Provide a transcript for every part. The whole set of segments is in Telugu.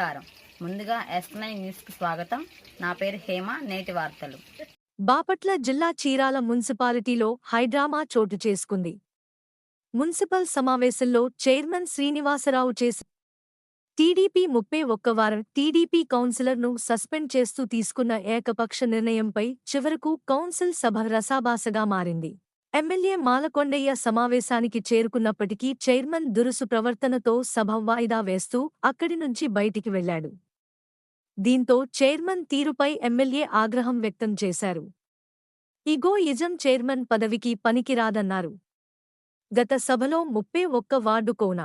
నమస్కారం. ముందుగా ఎస్ నైన్ న్యూస్కి స్వాగతం. నా పేరు హేమ నేటి వార్తలు. బాపట్ల జిల్లా చీరాల మున్సిపాలిటీలో హైడ్రామా చోటు చేసుకుంది. మున్సిపల్ సమావేశంలో చైర్మన్ శ్రీనివాసరావు చేసి టీడీపీ ముప్పై ఒక్క వారం టీడీపీ కౌన్సిలర్ను సస్పెండ్ చేస్తూ తీసుకున్న ఏకపక్ష నిర్ణయంపై చివరకు కౌన్సిల్ సభ రసాభాసగా మారింది. ఎమ్మెల్యే మాలకొండయ్య సమావేశానికి చేరుకున్నప్పటికీ చైర్మన్ దురుసు ప్రవర్తనతో సభ వాయిదా వేస్తూ అక్కడి నుంచి బయటికి వెళ్ళాడు దీంతో చైర్మన్ తీరుపై ఎమ్మెల్యే ఆగ్రహం వ్యక్తం చేశారు. ఇగో ఇజం చైర్మన్ పదవికి పనికిరాదన్నారు. గత సభలో ముప్పై ఒక్క వార్డు కోన?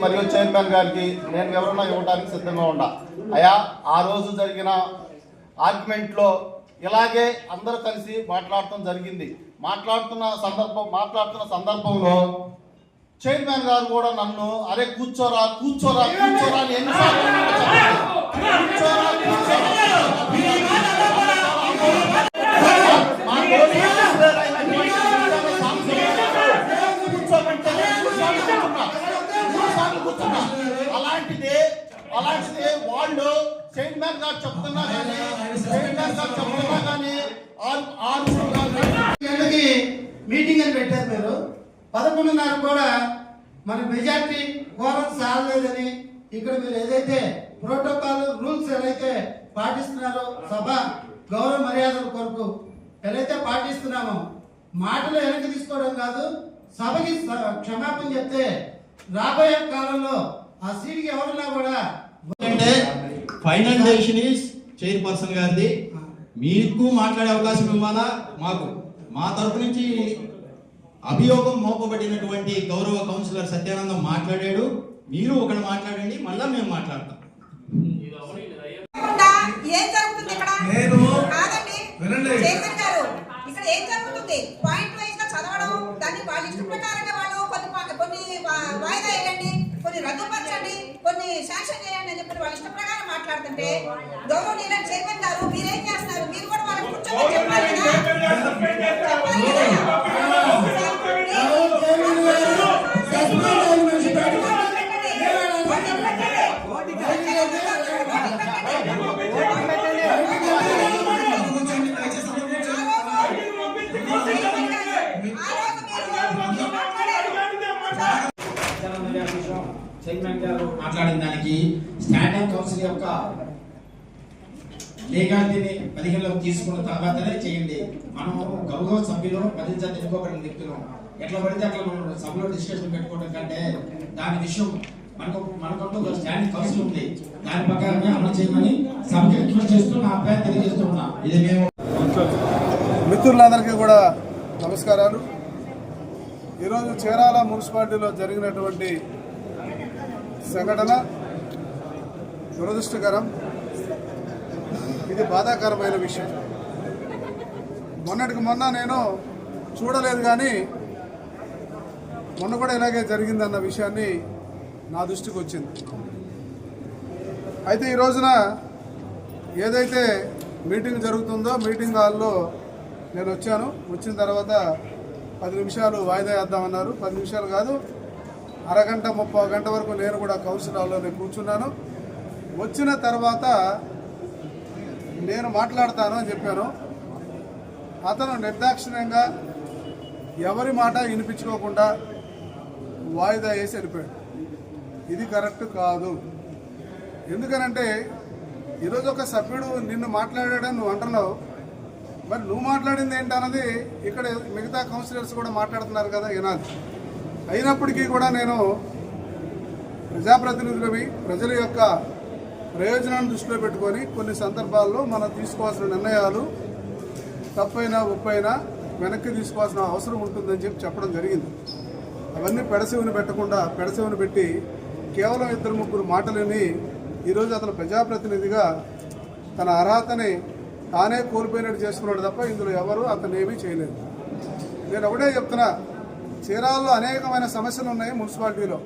మరియు చైర్మన్ గారికి నేను వివరణ ఇవ్వడానికి సిద్ధంగా ఉండా అయా ఆ రోజు జరిగిన ఆర్గ్యుమెంట్లో ఇలాగే అందరూ కలిసి మాట్లాడటం జరిగింది. మాట్లాడుతున్న సందర్భం మాట్లాడుతున్న సందర్భంలో చైర్మన్ గారు కూడా నన్ను అరే కూర్చోరా కూర్చోరా కూర్చోరా అని ఎన్నిసార్లు కూర్చోరా కూర్చోరా. అలాంటిదే అలాంటిదే వాళ్ళు చైర్మన్ గారు చెప్తున్నా కానీ చైర్మన్ గారు చెప్తున్నా కానీ ఆరు గంటలకి మీటింగ్ అని పెట్టారు మీరు. పదకొండున్నర కూడా మన మెజార్టీ కోరం సాగలేదని ఇక్కడ మీరు ఏదైతే ప్రోటోకాల్ రూల్స్ ఏదైతే పాటిస్తున్నారో సభ గౌరవ మర్యాదల కొరకు ఎలాగైతే పాటిస్తున్నామో మాటలు వెనక్కి తీసుకోవడం కాదు సభకి క్షమాపణ చెప్తే రాబోయే కాలంలో ఆ సీట్కి ఎవరున్నా కూడా అంటే ఫైనల్ డెసిషన్ ఈస్ చైర్పర్సన్ గారిది. మీకు మాట్లాడే అవకాశం ఇవ్వాలా? మాకు. మా తరపు నుంచి అభియోగం మోపబడినటువంటి గౌరవ కౌన్సిలర్ సత్యానందం మాట్లాడాడు. మీరు ఒకటి మాట్లాడండి మళ్ళా మేము మాట్లాడతాం కాకుండా ఏం జరుగుతుంది ఇక్కడ నేను కాదండి వినండి. చైర్మన్ గారు ఇక్కడ ఏం జరుగుతుంది పాయింట్ వైజ్గా చదవడం దాన్ని వాళ్ళ ఇష్ట ప్రకారంగా వాళ్ళు కొన్ని పా- కొన్ని వా- వాయిదా వేయండి కొన్ని రద్దుపరచండి కొన్ని శాంక్షన్ చేయండి అని చెప్పి వాళ్ళ ఇష్ట ప్రకారం మాట్లాడుతుంటే గౌరవనీయులైన చైర్మన్ గారు మీరేం చేస్తున్నారు? మీరు కూడా వాళ్ళకి కూర్చోమని చెప్పాలి చెప్పాలి కదా. చైర్మన్ గారు మాట్లాడిన దానికి స్టాండింగ్ కౌన్సిల్ యొక్క లేఖాన్ని పరిగణలోకి తీసుకున్న తర్వాతనే చేయండి. మనం గౌరవ సభ్యులు పదించాలి ఎన్నుకోబడిన వ్యక్తులు ఎట్లా పడితే అట్లా మనం సభలో డిస్కషన్ పెట్టుకోవడం కంటే దాని విషయం మనకు మనకంటూ ఒక స్టాండింగ్ కౌన్సిల్ ఉంది. దాని ప్రకారమే అమలు చేయమని సభకి రిక్వెస్ట్ చేస్తూ నా అభిప్రాయం తెలియజేస్తున్నా ఇది మేము మిత్రులందరికీ కూడా నమస్కారాలు. ఈరోజు చీరాల మున్సిపాలిటీలో జరిగినటువంటి సంఘటన దురదృష్టకరం. ఇది బాధాకరమైన విషయం. మొన్నటికి మొన్న నేను చూడలేదు కానీ మొన్న కూడా ఇలాగే జరిగిందన్న విషయాన్ని నా దృష్టికి వచ్చింది. అయితే ఈ రోజున ఏదైతే మీటింగ్ జరుగుతుందో మీటింగ్ హాల్లో నేను వచ్చాను. వచ్చిన తర్వాత పది నిమిషాలు వాయిదా వేద్దామన్నారు. పది నిమిషాలు కాదు అరగంట ముప్పై గంట వరకు నేను కూడా కౌన్సిల్ హాల్లోనే కూర్చున్నాను. వచ్చిన తర్వాత నేను మాట్లాడతాను అని చెప్పాను. అతను నిర్దాక్షిణ్యంగా ఎవరి మాట వినిపించుకోకుండా వాయిదా వేసి వెళ్ళిపోయాడు. ఇది కరెక్ట్ కాదు. ఎందుకనంటే ఈరోజు ఒక సభ్యుడు నిన్ను మాట్లాడాడని నువ్వు అంటున్నావు. మరి నువ్వు మాట్లాడింది ఏంటన్నది ఇక్కడ మిగతా కౌన్సిలర్స్ కూడా మాట్లాడుతున్నారు కదా వినాలి. అయినప్పటికీ కూడా నేను ప్రజాప్రతినిధులవి ప్రజల యొక్క ప్రయోజనాన్ని దృష్టిలో పెట్టుకొని కొన్ని సందర్భాల్లో మనం తీసుకోవాల్సిన నిర్ణయాలు తప్పైనా ఉప్పైనా వెనక్కి తీసుకోవాల్సిన అవసరం ఉంటుందని చెప్పి చెప్పడం జరిగింది. అవన్నీ పెడసెవుని పెట్టకుండా పెడసెవుని పెట్టి కేవలం ఇద్దరు ముగ్గురు మాటలని ఈరోజు అతను ప్రజాప్రతినిధిగా తన అర్హతని తానే కోల్పోయినట్టు చేసుకున్నాడు తప్ప ఇందులో ఎవరు అతను ఏమీ చేయలేదు. నేను ఒకటే చెప్తున్నా చీరాల్లో అనేకమైన సమస్యలు ఉన్నాయి మున్సిపాలిటీలో.